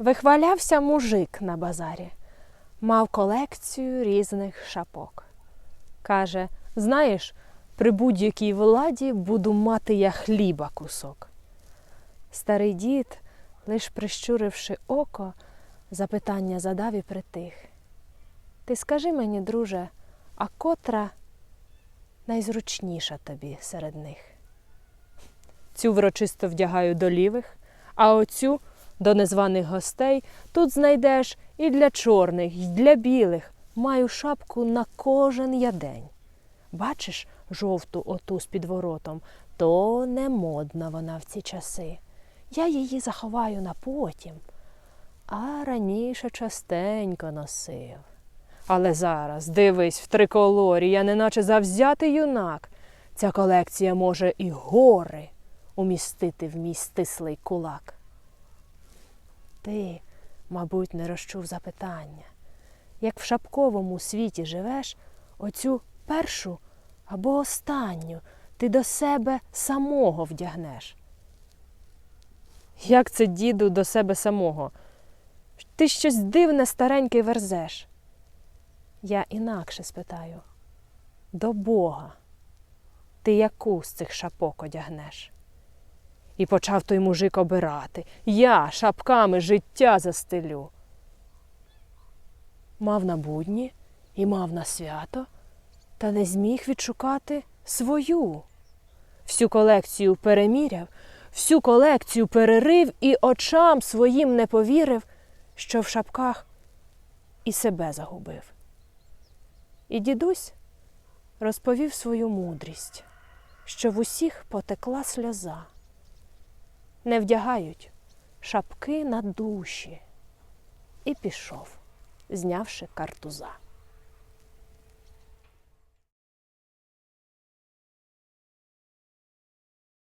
Вихвалявся мужик на базарі, мав колекцію різних шапок. Каже: знаєш, при будь-якій владі буду мати я хліба кусок. Старий дід, лиш прищуривши око, запитання задав і притих. Ти скажи мені, друже, а котра найзручніша тобі серед них? Цю врочисто вдягаю до лівих, а оцю до незваних гостей тут знайдеш і для чорних, і для білих. Маю шапку на кожен я день. Бачиш жовту оту з підворотом, то не модна вона в ці часи. Я її заховаю на потім, а раніше частенько носив. Але зараз, дивись, в триколорі, я неначе завзятий юнак. Ця колекція може і гори умістити в мій стислий кулак. Ти, мабуть, не розчув запитання. Як в шапковому світі живеш, оцю першу або останню ти до себе самого вдягнеш. Як це, діду, до себе самого? Ти щось дивне стареньке верзеш. Я інакше спитаю до Бога, ти яку з цих шапок одягнеш? І почав той мужик обирати. Я шапками життя застелю. Мав на будні і мав на свято, та не зміг відшукати свою. Всю колекцію переміряв, всю колекцію перерив і очам своїм не повірив, що в шапках і себе загубив. І дідусь розповів свою мудрість, що в усіх потекла сльоза. Не вдягають шапки на душі. І пішов, знявши картуза.